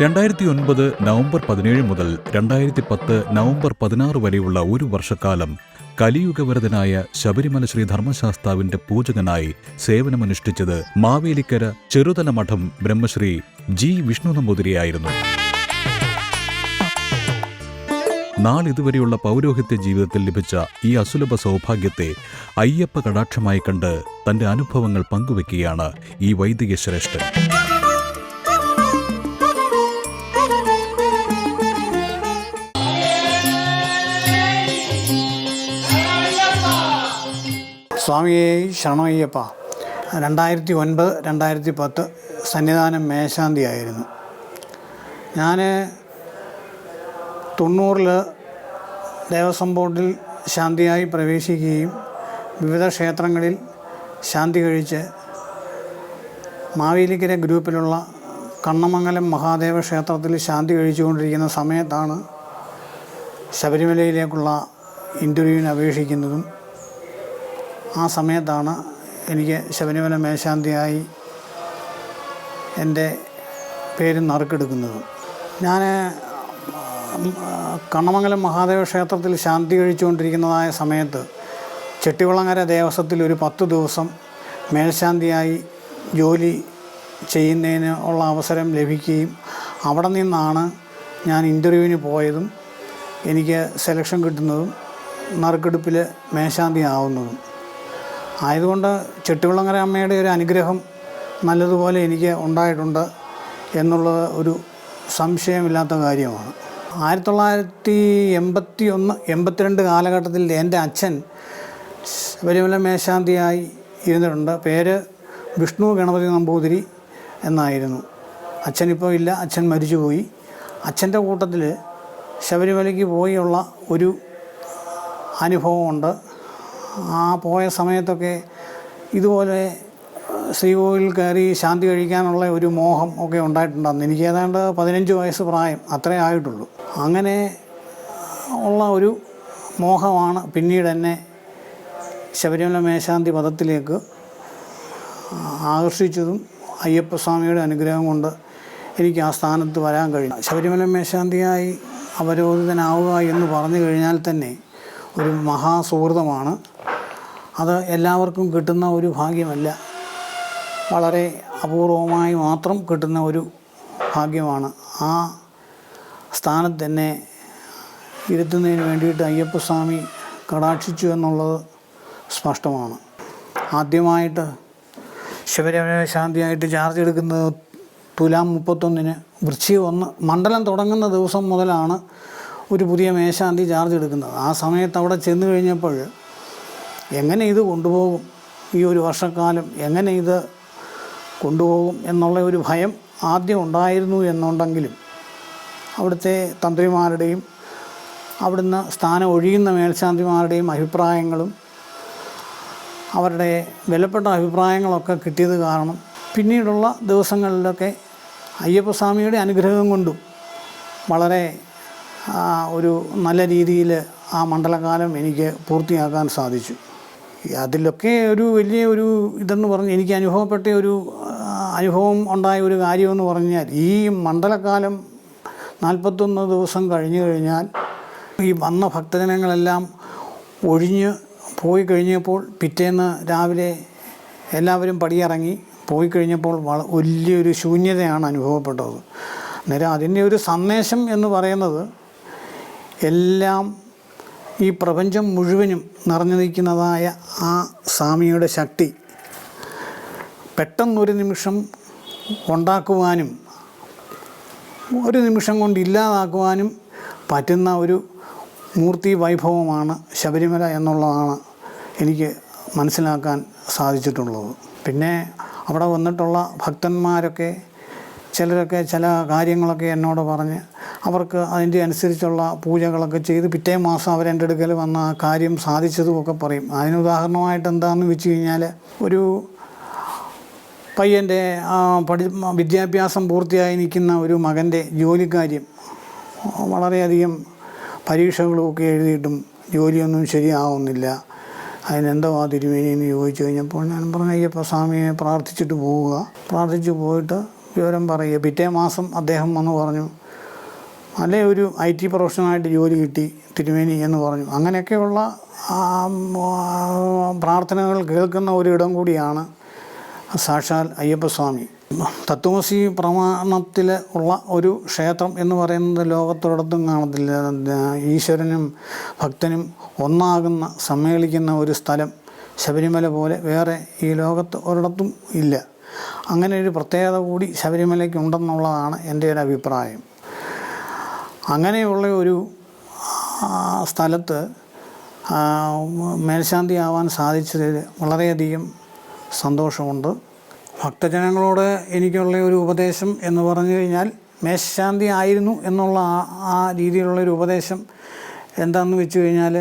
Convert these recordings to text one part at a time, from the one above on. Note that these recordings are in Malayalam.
രണ്ടായിരത്തി ഒൻപത് നവംബർ പതിനേഴ് മുതൽ രണ്ടായിരത്തി പത്ത് നവംബർ പതിനാറ് വരെയുള്ള ഒരു വർഷക്കാലം കലിയുഗവരതനായ ശബരിമല ശ്രീ ധർമ്മശാസ്താവിന്റെ പൂജകനായി സേവനമനുഷ്ഠിച്ചത് മാവേലിക്കര ചെറുതല മഠം ബ്രഹ്മശ്രീ ജി. വിഷ്ണു നമ്പൂതിരിയായിരുന്നു. നാളിതുവരെയുള്ള പൗരോഹിത്യ ജീവിതത്തിൽ ലഭിച്ച ഈ അസുലഭ സൗഭാഗ്യത്തെ അയ്യപ്പ കടാക്ഷമായി കണ്ട് തന്റെ അനുഭവങ്ങൾ പങ്കുവെക്കുകയാണ് ഈ വൈദിക ശ്രേഷ്ഠൻ സ്വാമിയെ ശരണയ്യപ്പ രണ്ടായിരത്തി ഒൻപത് രണ്ടായിരത്തി പത്ത് സന്നിധാനം മേശാന്തി ആയിരുന്നു ഞാൻ തൊണ്ണൂറിൽ ദേവസ്വം ബോർഡിൽ ശാന്തിയായി പ്രവേശിക്കുകയും വിവിധ ക്ഷേത്രങ്ങളിൽ ശാന്തി കഴിച്ച് മാവേലിക്കര ഗ്രൂപ്പിലുള്ള കണ്ണമംഗലം മഹാദേവ ക്ഷേത്രത്തിൽ ശാന്തി കഴിച്ചുകൊണ്ടിരിക്കുന്ന സമയത്താണ് ശബരിമലയിലേക്കുള്ള ഇന്റർവ്യൂവിന് അപേക്ഷിക്കുന്നതും ആ സമയത്താണ് എനിക്ക് ശബരിമല മേശാന്തിയായി എന്റെ പേര് നറുക്കെടുക്കുന്നത്. ഞാൻ കണ്ണമംഗലം മഹാദേവ ക്ഷേത്രത്തിൽ ശാന്തി കഴിച്ചുകൊണ്ടിരിക്കുന്നതായ സമയത്ത് ചെട്ടികുളങ്ങര ദേവസ്വത്തിൽ ഒരു പത്ത് ദിവസം മേൽശാന്തിയായി ജോലി ചെയ്യുന്നതിന് ഉള്ള അവസരം ലഭിക്കുകയും അവിടെ നിന്നാണ് ഞാൻ ഇന്റർവ്യൂവിന് പോയതും എനിക്ക് സെലക്ഷൻ കിട്ടുന്നതും നറുക്കെടുപ്പിൽ മേശാന്തി ആവുന്നതും. ആയതുകൊണ്ട് ചെട്ടികുളങ്ങര അമ്മയുടെ ഒരു അനുഗ്രഹം നല്ലതുപോലെ എനിക്ക് ഉണ്ടായിട്ടുണ്ട് എന്നുള്ളത് ഒരു സംശയമില്ലാത്ത കാര്യമാണ്. ആയിരത്തി തൊള്ളായിരത്തി എൺപത്തി ഒന്ന് എൺപത്തിരണ്ട് കാലഘട്ടത്തിൽ എന്റെ അച്ഛൻ ശബരിമല മേശാന്തിയായി ഇരുന്നിട്ടുണ്ട്. പേര് വിഷ്ണു ഗണപതി നമ്പൂതിരി എന്നായിരുന്നു. അച്ഛനിപ്പോൾ ഇല്ല അച്ഛൻ മരിച്ചുപോയി. അച്ഛന്റെ കൂട്ടത്തിൽ ശബരിമലയ്ക്ക് പോയുള്ള ഒരു അനുഭവമുണ്ട്. ആ പോയ സമയത്തൊക്കെ ഇതുപോലെ ശ്രീകോവിൽ കയറി ശാന്തി കഴിക്കാനുള്ള ഒരു മോഹം ഒക്കെ ഉണ്ടായിട്ടുണ്ടായിരുന്നു. എനിക്ക് ഏതാണ്ട് പതിനഞ്ച് വയസ്സ് പ്രായം അത്രേ ആയിട്ടുള്ളൂ. അങ്ങനെ ഉള്ള ഒരു മോഹമാണ് പിന്നീട് എന്നെ ശബരിമല മേശാന്തി പദത്തിലേക്ക് ആകർഷിച്ചതും അയ്യപ്പസ്വാമിയുടെ അനുഗ്രഹം കൊണ്ട് എനിക്ക് ആ സ്ഥാനത്ത് വരാൻ കഴിഞ്ഞു. ശബരിമല മേശാന്തിയായി അവരോധിതനാവുക എന്ന് പറഞ്ഞു കഴിഞ്ഞാൽ തന്നെ ഒരു മഹാസുഹൃതമാണ്. അത് എല്ലാവർക്കും കിട്ടുന്ന ഒരു ഭാഗ്യമല്ല. വളരെ അപൂർവമായി മാത്രം കിട്ടുന്ന ഒരു ഭാഗ്യമാണ്. ആ സ്ഥാനത്ത് തന്നെ ഇരുത്തുന്നതിന് വേണ്ടിയിട്ട് അയ്യപ്പസ്വാമി കടാക്ഷിച്ചു എന്നുള്ളത് സ്പഷ്ടമാണ്. ആദ്യമായിട്ട് ശബരിമല ശാന്തിയായിട്ട് ചാർജ് എടുക്കുന്നത് തുലാം മുപ്പത്തൊന്നിന്. വൃശ്ചിക ഒന്ന് മണ്ഡലം തുടങ്ങുന്ന ദിവസം മുതലാണ് ഒരു പുതിയ മേശാന്തി ചാർജ് എടുക്കുന്നത്. ആ സമയത്ത് അവിടെ ചെന്ന് കഴിഞ്ഞപ്പോൾ എങ്ങനെ ഇത് കൊണ്ടുപോകും? ഈ ഒരു വർഷക്കാലം എങ്ങനെ ഇത് കൊണ്ടുപോകും എന്നുള്ള ഒരു ഭയം ആദ്യം ഉണ്ടായിരുന്നു എന്നുണ്ടെങ്കിലും അവിടുത്തെ തന്ത്രിമാരുടെയും അവിടുന്ന് സ്ഥാനം ഒഴിയുന്ന മേൽശാന്തിമാരുടെയും അഭിപ്രായങ്ങളും അവരുടെ വിലപ്പെട്ട അഭിപ്രായങ്ങളൊക്കെ കിട്ടിയത് കാരണം പിന്നീടുള്ള ദിവസങ്ങളിലൊക്കെ അയ്യപ്പസ്വാമിയുടെ അനുഗ്രഹം കൊണ്ടും വളരെ ഒരു നല്ല രീതിയിൽ ആ മണ്ഡലകാലം എനിക്ക് പൂർത്തിയാക്കാൻ സാധിച്ചു. അതിലൊക്കെ ഒരു വലിയ ഒരു ഇതെന്ന് പറഞ്ഞ് എനിക്ക് അനുഭവപ്പെട്ട ഒരു അനുഭവം ഉണ്ടായ ഒരു കാര്യമെന്ന് പറഞ്ഞാൽ ഈ മണ്ഡലകാലം നാൽപ്പത്തൊന്ന് ദിവസം കഴിഞ്ഞു കഴിഞ്ഞാൽ ഈ വന്ന ഭക്തജനങ്ങളെല്ലാം ഒഴിഞ്ഞ് പോയി കഴിഞ്ഞപ്പോൾ പിറ്റേന്ന് രാവിലെ എല്ലാവരും പടിയിറങ്ങി പോയി കഴിഞ്ഞപ്പോൾ വള വലിയൊരു ശൂന്യതയാണ് അനുഭവപ്പെട്ടത്. അന്നേരം അതിന്റെ ഒരു സന്ദേശം എന്ന് പറയുന്നത് എല്ലാം ഈ പ്രപഞ്ചം മുഴുവനും നിറഞ്ഞു നിൽക്കുന്നതായ ആ സ്വാമിയുടെ ശക്തി പെട്ടെന്നൊരു നിമിഷം ഉണ്ടാക്കുവാനും ഒരു നിമിഷം കൊണ്ട് ഇല്ലാതാക്കുവാനും പറ്റുന്ന ഒരു മൂർത്തി വൈഭവമാണ് ശബരിമല എന്നുള്ളതാണ് എനിക്ക് മനസ്സിലാക്കാൻ സാധിച്ചിട്ടുള്ളത്. പിന്നെ അവിടെ വന്നിട്ടുള്ള ഭക്തന്മാരൊക്കെ ചിലരൊക്കെ ചില കാര്യങ്ങളൊക്കെ എന്നോട് പറഞ്ഞ് അവർക്ക് അതിന്റെ അനുസരിച്ചുള്ള പൂജകളൊക്കെ ചെയ്ത് പിറ്റേ മാസം അവരെന്റെ അടുക്കൽ വന്ന ആ കാര്യം സാധിച്ചതും ഒക്കെ പറയും. അതിന് ഉദാഹരണമായിട്ട് എന്താണെന്ന് വെച്ച് കഴിഞ്ഞാൽ ഒരു പയ്യന്റെ പഠി വിദ്യാഭ്യാസം പൂർത്തിയായി നിൽക്കുന്ന ഒരു മകന്റെ ജോലിക്കാര്യം വളരെയധികം പരീക്ഷകളുമൊക്കെ എഴുതിയിട്ടും ജോലിയൊന്നും ശരിയാവുന്നില്ല. അതിനെന്തോ ആ തിരുമേനി എന്ന് ചോദിച്ചു കഴിഞ്ഞപ്പോൾ ഞാൻ പറഞ്ഞു അയ്യപ്പ സ്വാമിയെ പ്രാർത്ഥിച്ചിട്ട് പോവുക. പ്രാർത്ഥിച്ച് പോയിട്ട് വിവരം പറയുക. പിറ്റേ മാസം അദ്ദേഹം വന്ന് പറഞ്ഞു നല്ല ഒരു ഐ ടി പ്രൊഫഷണലായിട്ട് ജോലി കിട്ടി തിരുമേനി എന്ന് പറഞ്ഞു. അങ്ങനെയൊക്കെയുള്ള പ്രാർത്ഥനകൾ കേൾക്കുന്ന ഒരിടം കൂടിയാണ് സാക്ഷാൽ അയ്യപ്പസ്വാമി. തത്വമസി പ്രമാണത്തിൽ ഉള്ള ഒരു ക്ഷേത്രം എന്ന് പറയുന്നത് ലോകത്തൊരിടത്തും കാണത്തില്ല. ഈശ്വരനും ഭക്തനും ഒന്നാകുന്ന സമ്മേളിക്കുന്ന ഒരു സ്ഥലം ശബരിമല പോലെ വേറെ ഈ ലോകത്ത് ഒരിടത്തും ഇല്ല. അങ്ങനെ ഒരു പ്രത്യേകത കൂടി ശബരിമലയ്ക്ക് ഉണ്ടെന്നുള്ളതാണ് എന്റെ ഒരു അഭിപ്രായം. അങ്ങനെയുള്ള ഒരു സ്ഥലത്ത് മേൽശാന്തി ആവാൻ സാധിച്ചതിൽ വളരെയധികം സന്തോഷമുണ്ട്. ഭക്തജനങ്ങളോട് എനിക്കുള്ള ഒരു ഉപദേശം എന്ന് പറഞ്ഞു കഴിഞ്ഞാൽ മേൽശാന്തി ആയിരുന്നു എന്നുള്ള ആ ആ രീതിയിലുള്ള ഒരു ഉപദേശം എന്താണെന്ന് വെച്ച് കഴിഞ്ഞാൽ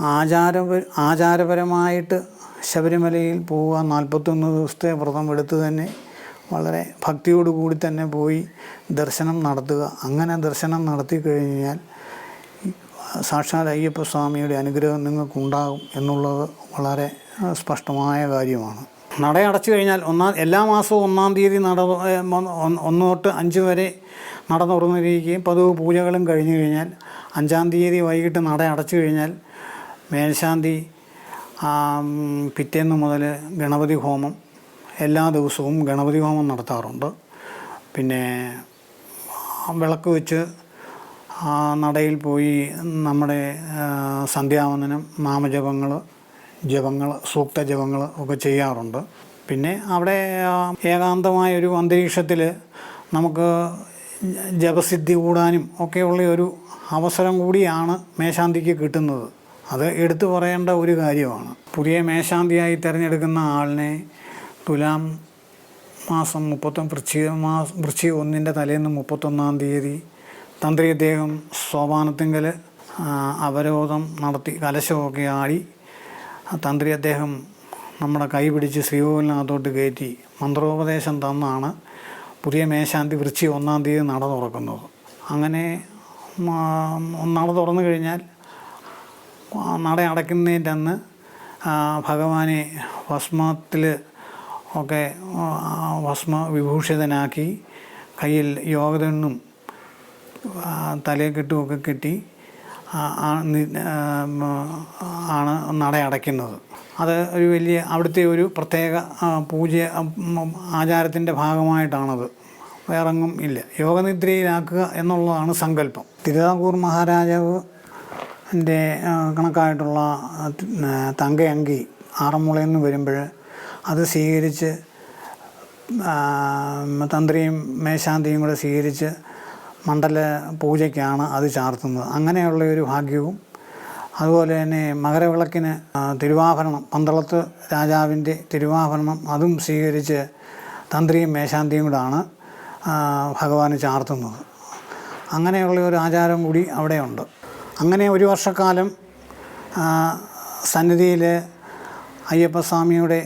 ആചാര ആചാരപരമായിട്ട് ശബരിമലയിൽ പോവുക നാൽപ്പത്തൊന്ന് ദിവസത്തെ വ്രതം എടുത്ത് തന്നെ വളരെ ഭക്തിയോടുകൂടി തന്നെ പോയി ദർശനം നടത്തുക. അങ്ങനെ ദർശനം നടത്തി കഴിഞ്ഞാൽ സാക്ഷാൽ അയ്യപ്പ സ്വാമിയുടെ അനുഗ്രഹം നിങ്ങൾക്കുണ്ടാകും എന്നുള്ളത് വളരെ സ്പഷ്ടമായ കാര്യമാണ്. നട അടച്ചു കഴിഞ്ഞാൽ ഒന്നാം എല്ലാ മാസവും ഒന്നാം തീയതി നട ഒന്ന് തൊട്ട് അഞ്ച് വരെ നട തുറന്നിരിക്കുകയും പതിവ് പൂജകളും കഴിഞ്ഞു കഴിഞ്ഞാൽ അഞ്ചാം തീയതി വൈകിട്ട് നട അടച്ചു കഴിഞ്ഞാൽ മേൽശാന്തി പിറ്റേന്ന് മുതൽ ഗണപതി ഹോമം എല്ലാ ദിവസവും ഗണപതി ഹോമം നടത്താറുണ്ട്. പിന്നെ വിളക്ക് വെച്ച് ആ നടയിൽ പോയി നമ്മുടെ സന്ധ്യാവന്ദനം നാമജപങ്ങൾ ജപങ്ങൾ സൂക്ത ജപങ്ങൾ ഒക്കെ ചെയ്യാറുണ്ട്. പിന്നെ അവിടെ ഏകാന്തമായൊരു അന്തരീക്ഷത്തിൽ നമുക്ക് ജപസിദ്ധി കൂടാനും ഒക്കെയുള്ള ഒരു അവസരം കൂടിയാണ് മേശാന്തിക്ക് കിട്ടുന്നത്. അത് എടുത്തു പറയേണ്ട ഒരു കാര്യമാണ്. പുതിയ മേശാന്തിയായി തിരഞ്ഞെടുക്കുന്ന ആളിനെ തുലാം മാസം മുപ്പത്തൊന്ന് വൃശ്ചിക മാസം വൃശ്ചിക ഒന്നിന്റെ തലേന്ന് മുപ്പത്തൊന്നാം തീയതി തന്ത്രി അദ്ദേഹം സോപാനത്തിങ്കൽ അവരോധം നടത്തി കലശമൊക്കെ ആടി തന്ത്രി അദ്ദേഹം നമ്മുടെ കൈ പിടിച്ച് ശ്രീകോവിലിനകത്തോട്ട് കയറ്റി മന്ത്രോപദേശം തന്നാണ് പുതിയ മേശാന്തി വൃശ്ചിക ഒന്നാം തീയതി നട തുറക്കുന്നത്. അങ്ങനെ നട തുറന്നു കഴിഞ്ഞാൽ നട അടയ്ക്കുന്നതിന്റെ അന്ന് ഭഗവാനെ ഭസ്മത്തിൽ ഒക്കെ ഭസ്മ വിഭൂഷിതനാക്കി കയ്യിൽ യോഗതെന്നും തലയിൽ കെട്ടുമൊക്കെ കെട്ടി ആണ് നട അടയ്ക്കുന്നത്. അത് ഒരു വലിയ അവിടുത്തെ ഒരു പ്രത്യേക പൂജ ആചാരത്തിന്റെ ഭാഗമായിട്ടാണത്. വേറെങ്ങും ഇല്ല. യോഗനിദ്രയിലാക്കുക എന്നുള്ളതാണ് സങ്കല്പം. തിരുവിതാംകൂർ മഹാരാജാവ് എന്റെ കണക്കായിട്ടുള്ള തങ്കയങ്കി ആറന്മുളയിൽ നിന്ന് വരുമ്പോൾ അത് സ്വീകരിച്ച് തന്ത്രിയും മേശാന്തിയും കൂടെ സ്വീകരിച്ച് മണ്ഡല പൂജയ്ക്കാണ് അത് ചാർത്തുന്നത്. അങ്ങനെയുള്ള ഒരു ഭാഗ്യവും അതുപോലെ തന്നെ മകരവിളക്കിന് തിരുവാഭരണം പന്തളത്ത് രാജാവിന്റെ തിരുവാഭരണം അതും സ്വീകരിച്ച് തന്ത്രിയും മേശാന്തിയും കൂടാണ് ഭഗവാന് ചാർത്തുന്നത്. അങ്ങനെയുള്ള ഒരു ആചാരം കൂടി അവിടെയുണ്ട്. അങ്ങനെ ഒരു വർഷക്കാലം സന്നിധിയിൽ അയ്യപ്പസ്വാമിയുടെ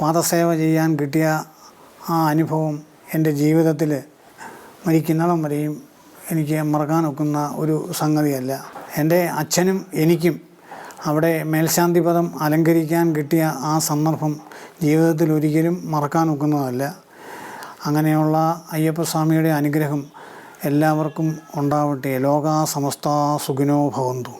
പാദസേവ ചെയ്യാൻ കിട്ടിയ ആ അനുഭവം എന്റെ ജീവിതത്തിൽ മരിക്കുന്നിടം വരെയും എനിക്ക് മറക്കാനൊക്കുന്ന ഒരു സംഗതിയല്ല. എന്റെ അച്ഛനും എനിക്കും അവിടെ മേൽശാന്തി പദം അലങ്കരിക്കാൻ കിട്ടിയ ആ സന്ദർഭം ജീവിതത്തിൽ ഒരിക്കലും മറക്കാനൊക്കുന്നതല്ല അങ്ങനെയുള്ള അയ്യപ്പസ്വാമിയുടെ അനുഗ്രഹം എല്ലാവർക്കും ഉണ്ടാവട്ടെ. ലോകാ സമസ്ത സുഖിനോ ഭവന്തു.